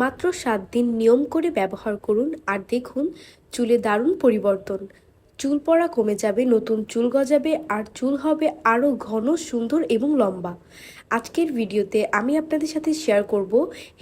মাত্র সাত দিন নিয়ম করে ব্যবহার করুন আর দেখুন চুলে দারুণ পরিবর্তন। চুল পড়া কমে যাবে, নতুন চুল গজাবে আর চুল হবে আরও ঘন, সুন্দর এবং লম্বা। আজকের ভিডিওতে আমি আপনাদের সাথে শেয়ার করব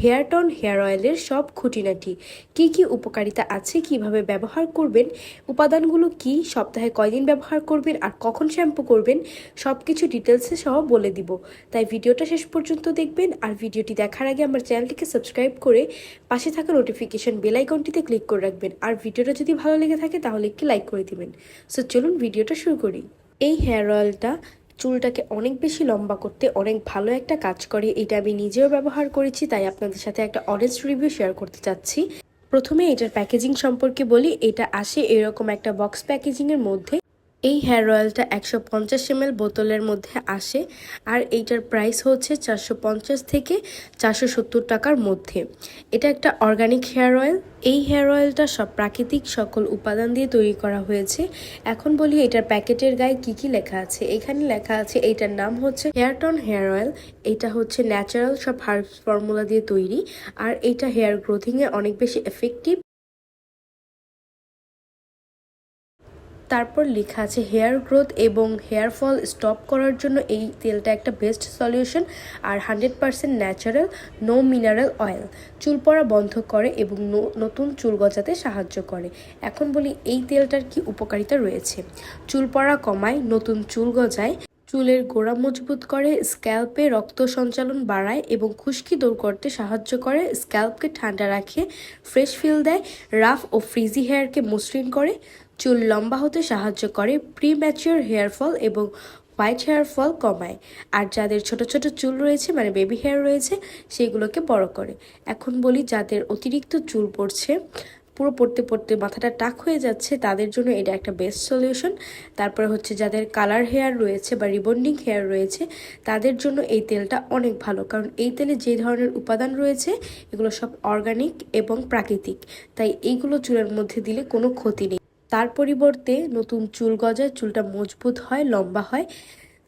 হেয়ার টন হেয়ার অয়েলের সব খুঁটিনাটি। কি কি উপকারিতা আছে, কীভাবে ব্যবহার করবেন, উপাদানগুলো কি, সপ্তাহে কয়দিন ব্যবহার করবেন আর কখন শ্যাম্পু করবেন সব কিছু ডিটেলসে সহ বলে দিব। তাই ভিডিওটা শেষ পর্যন্ত দেখবেন আর ভিডিওটি দেখার আগে আমার চ্যানেলটিকে সাবস্ক্রাইব করে পাশে থাকা নোটিফিকেশন বেল আইকনটিতে ক্লিক করে রাখবেন। আর ভিডিওটা যদি ভালো লেগে থাকে তাহলে একটি লাইক করে দিবেন। সো চলুন ভিডিওটা শুরু করি। এই হেয়ার অয়েলটা চুলটাকে অনেক বেশি লম্বা করতে অনেক ভালো একটা কাজ করে। এটা আমি নিজেও ব্যবহার করেছি, তাই আপনাদের সাথে একটা অনেস্ট রিভিউ শেয়ার করতে চাচ্ছি। প্রথমে এটার প্যাকেজিং সম্পর্কে বলি, এটা আসে এরকম একটা বক্স প্যাকেজিংয়ের মধ্যে। এই হেয়ার অয়েলটা একশো পঞ্চাশ এমএল বোতলের মধ্যে আসে আর এইটার প্রাইস হচ্ছে চারশো পঞ্চাশ থেকে চারশো সত্তর টাকার মধ্যে। এটা একটা অর্গানিক হেয়ার অয়েল এই হেয়ার অয়েলটা সব প্রাকৃতিক সকল উপাদান দিয়ে তৈরি করা হয়েছে। এখন বলি এটার প্যাকেটের গায়ে কি কি লেখা আছে? এখানে লেখা আছে এইটার নাম হচ্ছে হেয়ার টন হেয়ার অয়েল এটা হচ্ছে ন্যাচারাল সব হার্বস ফর্মুলা দিয়ে তৈরি। আর এইটা হেয়ার গ্রোথিংয়ে অনেক বেশি এফেক্টিভ তারপর লেখা আছে, হেয়ার গ্রোথ এবং হেয়ার ফল স্টপ করার জন্য এই তেলটা একটা বেস্ট সলিউশন আর hundred percent natural, no mineral oil. চুল পড়া বন্ধ করে এবং নতুন চুল গজাতে সাহায্য করে। এখন বলি, এই তেলটার কি উপকারিতা রয়েছে? চুল পড়া কমায়, নতুন চুল গজায়। চুলের গোড়া মজবুত করে, স্ক্যাল্পে রক্ত সঞ্চালন বাড়ায় এবং খুশকি দূর করতে সাহায্য করে। স্ক্যাল্পকে ঠান্ডা রাখে, ফ্রেশ ফিল দেয়, রাফ ও ফ্রিজি হেয়ারকে মসৃণ করে। চুল লম্বা হতে সাহায্য করে প্রি ম্যাচিওর হেয়ার ফল এবং হোয়াইট হেয়ার ফল কমায়। আর যাদের ছোট ছোট চুল রয়েছে মানে বেবি হেয়ার রয়েছে, সেগুলোকে বড় করে। এখন বলি যাদের অতিরিক্ত চুল পড়ছে পুরো পড়তে পড়তে মাথাটা টাক হয়ে যাচ্ছে, তাদের জন্য এটা একটা বেস্ট সলিউশন তারপরে হচ্ছে যাদের কালার হেয়ার রয়েছে বা রিবন্ডিং হেয়ার রয়েছে, তাদের জন্য এই তেলটা অনেক ভালো। কারণ এই তেলে যে ধরনের উপাদান রয়েছে, এগুলো সব অর্গানিক এবং প্রাকৃতিক। তাই এইগুলো চুলের মধ্যে দিলে কোনো ক্ষতি নেই। তার পরিবর্তে নতুন চুল গজায় চুলটা মজবুত হয়, লম্বা হয়।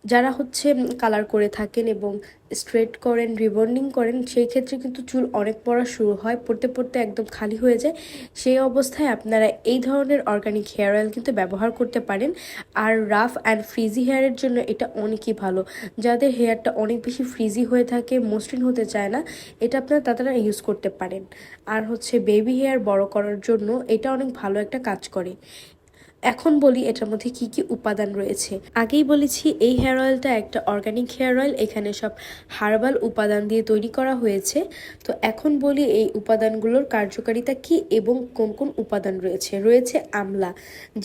যারা হচ্ছে কালার করে থাকেন এবং স্ট্রেট করেন রিবন্ডিং করেন, সেই ক্ষেত্রে কিন্তু চুল অনেক পড়া শুরু হয়। পড়তে পড়তে একদম খালি হয়ে যায়। সেই অবস্থায় আপনারা এই ধরনের অর্গানিক হেয়ার অয়েল কিন্তু ব্যবহার করতে পারেন। আর রাফ অ্যান্ড ফ্রিজি হেয়ারের জন্য এটা অনেকই ভালো। যাদের হেয়ারটা অনেক বেশি ফ্রিজি হয়ে থাকে, মসৃণ হতে চায় না, এটা আপনারা তারা ইউজ করতে পারেন। আর হচ্ছে বেবি হেয়ার বড় করার জন্য এটা অনেক ভালো একটা কাজ করে। এখন বলি এটার মধ্যে কি কি উপাদান রয়েছে। আগেই বলেছি এই হেয়ার অয়েলটা একটা অর্গানিক হেয়ার অয়েল এখানে সব হার্বাল উপাদান দিয়ে তৈরি করা হয়েছে। তো এখন বলি এই উপাদানগুলোর কার্যকারিতা কি এবং কোন কোন উপাদান রয়েছে? রয়েছে আমলা,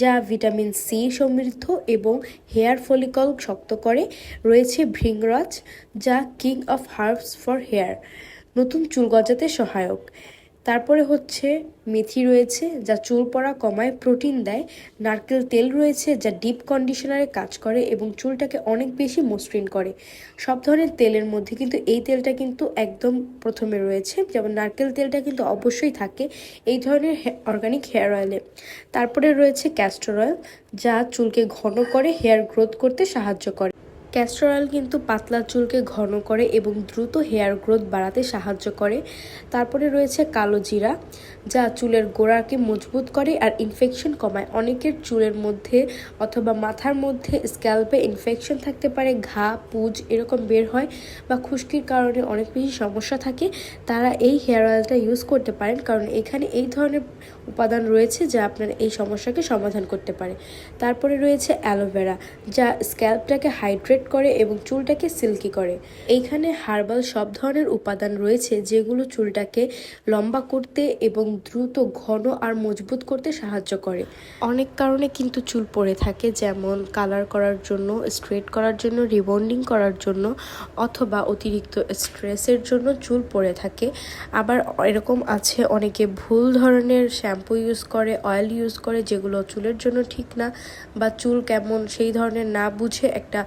যা ভিটামিন সি সমৃদ্ধ এবং হেয়ার ফলিকল শক্ত করে। রয়েছে ভৃংরাজ যা king of herbs for hair নতুন চুল গজাতে সহায়ক। তারপরে হচ্ছে মেথি রয়েছে, যা চুল পড়া কমায় প্রোটিন দেয়, নারকেল তেল রয়েছে, যা ডিপ কন্ডিশনারে কাজ করে এবং চুলটাকে অনেক বেশি মসৃণ করে। সব ধরনের তেলের মধ্যে কিন্তু এই তেলটা কিন্তু একদম প্রথমে রয়েছে, যেমন নারকেল তেলটা কিন্তু অবশ্যই থাকে এই ধরনের অর্গানিক হেয়ার অয়েলে তারপরে রয়েছে ক্যাস্টর অয়েল যা চুলকে ঘন করে হেয়ার গ্রোথ করতে সাহায্য করে। ক্যাস্টর অয়েল কিন্তু পাতলা চুলকে ঘন করে এবং দ্রুত হেয়ার গ্রোথ বাড়াতে সাহায্য করে। তারপরে রয়েছে কালো জিরা, যা চুলের গোড়াকে মজবুত করে আর ইনফেকশন কমায়। অনেকের চুলের মধ্যে অথবা মাথার মধ্যে স্ক্যাল্পে ইনফেকশন থাকতে পারে, ঘা, পুজ এরকম বের হয় বা খুশকির কারণে অনেক বেশি সমস্যা থাকে। তারা এই হেয়ার অয়েলটা ইউজ করতে পারেন, কারণ এখানে এই ধরনের উপাদান রয়েছে যা আপনার এই সমস্যাকে সমাধান করতে পারে। তারপরে রয়েছে অ্যালোভেরা, যা স্ক্যাল্পটাকে হাইড্রেট করে এবং চুলটাকে সিল্কি করে। এইখানে হার্বাল সব ধরনের উপাদান রয়েছে যেগুলো চুলটাকে লম্বা করতে এবং দ্রুত ঘন আর মজবুত করতে সাহায্য করে। অনেক কারণে কিন্তু চুল পড়ে থাকে, যেমন কালার করার জন্য, স্ট্রেট করার জন্য, রিবন্ডিং করার জন্য অথবা অতিরিক্ত স্ট্রেসের জন্য চুল পড়ে থাকে। আবার এরকম আছে অনেকে ভুল ধরনের শ্যাম্পু ইউজ করে, অয়েল ইউজ করে, যেগুলো চুলের জন্য ঠিক না বা চুল কেমন সেই ধরনের না বুঝে একটা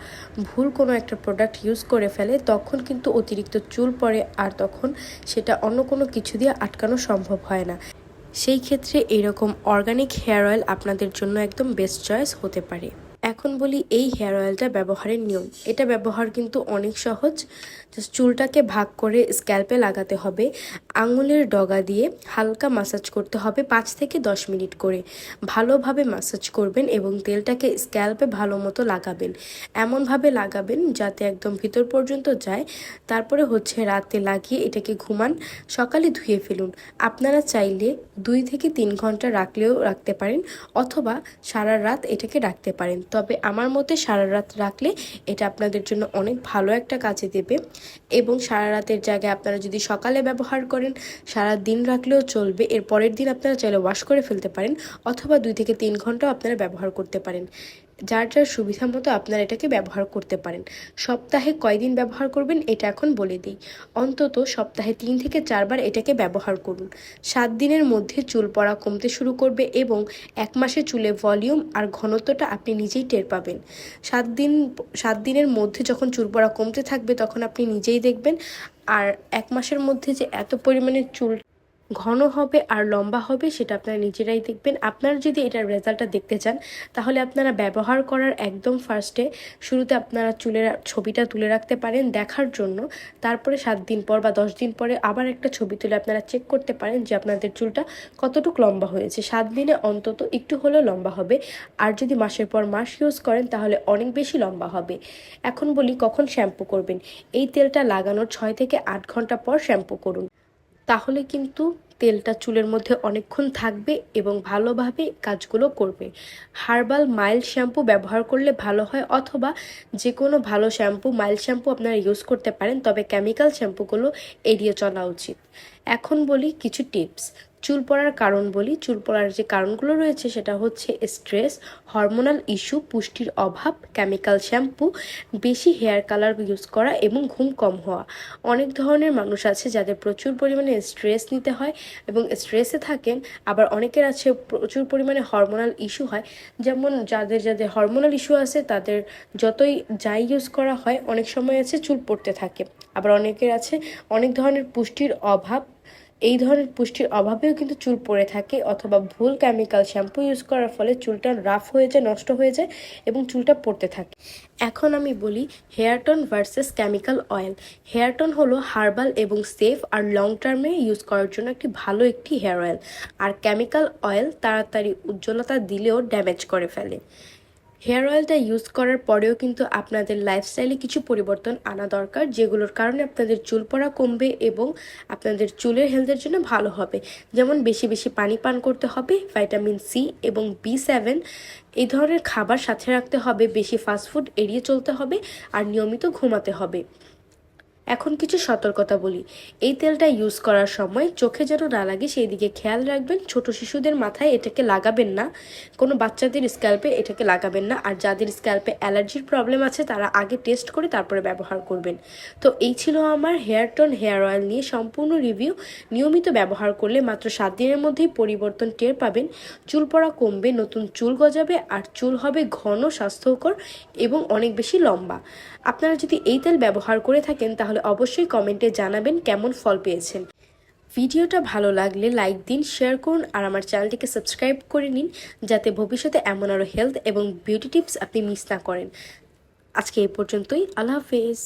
ভুল কোনো একটা প্রোডাক্ট ইউজ করে ফেলে, তখন কিন্তু অতিরিক্ত চুল পড়ে আর তখন সেটা অন্য কোনো কিছু দিয়ে আটকানো সম্ভব হয় না। সেই ক্ষেত্রে এরকম অর্গানিক হেয়ার অয়েল আপনাদের জন্য একদম বেস্ট চয়েস হতে পারে। এখন বলি এই হেয়ার অয়েলটা ব্যবহারের নিয়ম। এটা ব্যবহার কিন্তু অনেক সহজ। জাস্ট চুলটাকে ভাগ করে স্ক্যাল্পে লাগাতে হবে। আঙুলের ডগা দিয়ে হালকা মাসাজ করতে হবে পাঁচ থেকে দশ মিনিট করে। ভালোভাবে মাসাজ করবেন এবং তেলটাকে স্ক্যাল্পে ভালো মতো লাগাবেন। এমনভাবে লাগাবেন যাতে একদম ভিতর পর্যন্ত যায়। তারপরে হচ্ছে রাতে লাগিয়ে এটাকে ঘুমান, সকালে ধুয়ে ফেলুন। আপনারা চাইলে দুই থেকে তিন ঘণ্টা রাখলেও রাখতে পারেন অথবা সারা রাত এটাকে রাখতে পারেন। তবে আমার মতে সারা রাত রাখলে এটা আপনাদের জন্য অনেক ভালো একটা কাজে দেবে। এবং সারা রাতের জায়গায় আপনারা যদি সকালে ব্যবহার করেন, সারা দিন রাখলেও চলবে। এর পরের দিন আপনারা চাইলে ওয়াশ করে ফেলতে পারেন, অথবা দুই থেকে তিন ঘন্টাও আপনারা ব্যবহার করতে পারেন। যার যার সুবিধা মতো আপনারা এটাকে ব্যবহার করতে পারেন। সপ্তাহে কয়দিন ব্যবহার করবেন এটা এখন বলে দিই। অন্তত সপ্তাহে তিন থেকে চারবার এটাকে ব্যবহার করুন। সাত দিনের মধ্যে চুল পড়া কমতে শুরু করবে এবং এক মাসে চুলে ভলিউম আর ঘনত্বটা আপনি নিজেই টের পাবেন। সাত দিন, সাত দিনের মধ্যে যখন চুল পড়া কমতে থাকবে তখন আপনি নিজেই দেখবেন। আর এক মাসের মধ্যে যে এত পরিমাণে চুল ঘন হবে আর লম্বা হবে, সেটা আপনারা নিজেরাই দেখবেন। আপনারা যদি এটার রেজাল্টটা দেখতে চান, তাহলে আপনারা ব্যবহার করার একদম ফার্স্টে শুরুতে আপনারা চুলের ছবিটা তুলে রাখতে পারেন দেখার জন্য। তারপরে সাত দিন পর বা দশ দিন পরে আবার একটা ছবি তুলে আপনারা চেক করতে পারেন যে আপনাদের চুলটা কতটুকু লম্বা হয়েছে। সাত দিনে অন্তত একটু হলেও লম্বা হবে। আর যদি মাসের পর মাস ইউজ করেন, তাহলে অনেক বেশি লম্বা হবে। এখন বলি কখন শ্যাম্পু করবেন? এই তেলটা লাগানোর ছয় থেকে আট ঘণ্টা পর শ্যাম্পু করুন। তাহলে কিন্তু তেলটা চুলের মধ্যে অনেকক্ষণ থাকবে এবং ভালোভাবে কাজগুলো করবে। হার্বাল মাইল্ড শ্যাম্পু ব্যবহার করলে ভালো হয় অথবা যে কোনো ভালো শ্যাম্পু, মাইল্ড শ্যাম্পু আপনারা ইউজ করতে পারেন, তবে কেমিক্যাল শ্যাম্পুগুলো এড়িয়ে চলা উচিত। এখন বলি কিছু টিপস। চুল পড়ার কারণ বলি, চুল পড়ার যে কারণগুলো রয়েছে সেটা হচ্ছে স্ট্রেস হরমোনাল ইস্যু পুষ্টির অভাব কেমিক্যাল শ্যাম্পু বেশি হেয়ার কালার ইউজ করা এবং ঘুম কম হওয়া। অনেক ধরনের মানুষ আছে যাদের প্রচুর পরিমাণে স্ট্রেস নিতে হয় এবং স্ট্রেসে থাকেন, আবার অনেকের আছে প্রচুর পরিমাণে হরমোনাল ইস্যু হয়। যেমন যাদের যাদের হরমোনাল ইস্যু আছে, তাদের যতই যাই ইউজ করা হয়, অনেক সময় আছে চুল পড়তে থাকে। আবার অনেকের আছে অনেক ধরনের পুষ্টির অভাব এই ধরনের পুষ্টির অভাবেও কিন্তু চুল পড়ে থাকে অথবা ভুল কেমিক্যাল শ্যাম্পু ইউজ করার ফলে চুলটা রাফ হয়ে যায়, নষ্ট হয়ে যায় এবং চুলটা পড়তে থাকে। এখন আমি বলি hair tone versus chemical oil hair tone হলো হার্বাল এবং সেফ আর লং টার্মে ইউজ করার জন্য একটি ভালো একটি হেয়ার অয়েল আর কেমিক্যাল অয়েল তাড়াতাড়ি উজ্জ্বলতা দিলেও ড্যামেজ করে ফেলে। হেয়ার অয়েলটা ইউজ করার পরেও কিন্তু আপনাদের লাইফস্টাইলে কিছু পরিবর্তন আনা দরকার, যেগুলোর কারণে আপনাদের চুল পড়া কমবে এবং আপনাদের চুলের হেলথের জন্য ভালো হবে। যেমন বেশি বেশি পানি পান করতে হবে ভাইটামিন সি এবং বি সেভেন এই ধরনের খাবার সাথে রাখতে হবে, বেশি ফাস্টফুড এড়িয়ে চলতে হবে, আর নিয়মিত ঘুমাতে হবে। এখন কিছু সতর্কতা বলি। এই তেলটা ইউজ করার সময় চোখে যেন না লাগে সেই দিকে খেয়াল রাখবেন। ছোট শিশুদের মাথায় এটাকে লাগাবেন না। কোনো বাচ্চাদের স্ক্যাল্পে এটাকে লাগাবেন না। আর যাদের স্ক্যাল্পে অ্যালার্জির প্রবলেম আছে, তারা আগে টেস্ট করে তারপরে ব্যবহার করবেন। তো এই ছিল আমার হেয়ার টোন হেয়ার অয়েল নিয়ে সম্পূর্ণ রিভিউ নিয়মিত ব্যবহার করলে মাত্র সাত দিনের মধ্যেই পরিবর্তন টের পাবেন। চুল পড়া কমবে, নতুন চুল গজাবে, আর চুল হবে ঘন, স্বাস্থ্যকর এবং অনেক বেশি লম্বা। আপনারা যদি এই তেল ব্যবহার করে থাকেন, তাহলে অবশ্যই কমেন্টে জানাবেন কেমন ফল পেয়েছেন। ভিডিওটা ভালো লাগলে লাইক দিন, শেয়ার করুন, আর আমার চ্যানেলটিকে সাবস্ক্রাইব করে নিন, যাতে ভবিষ্যতে এমন আরও হেলথ এবং বিউটি টিপস আপনি মিস না করেন। আজকে এই পর্যন্তই। আল্লাহ হাফেজ।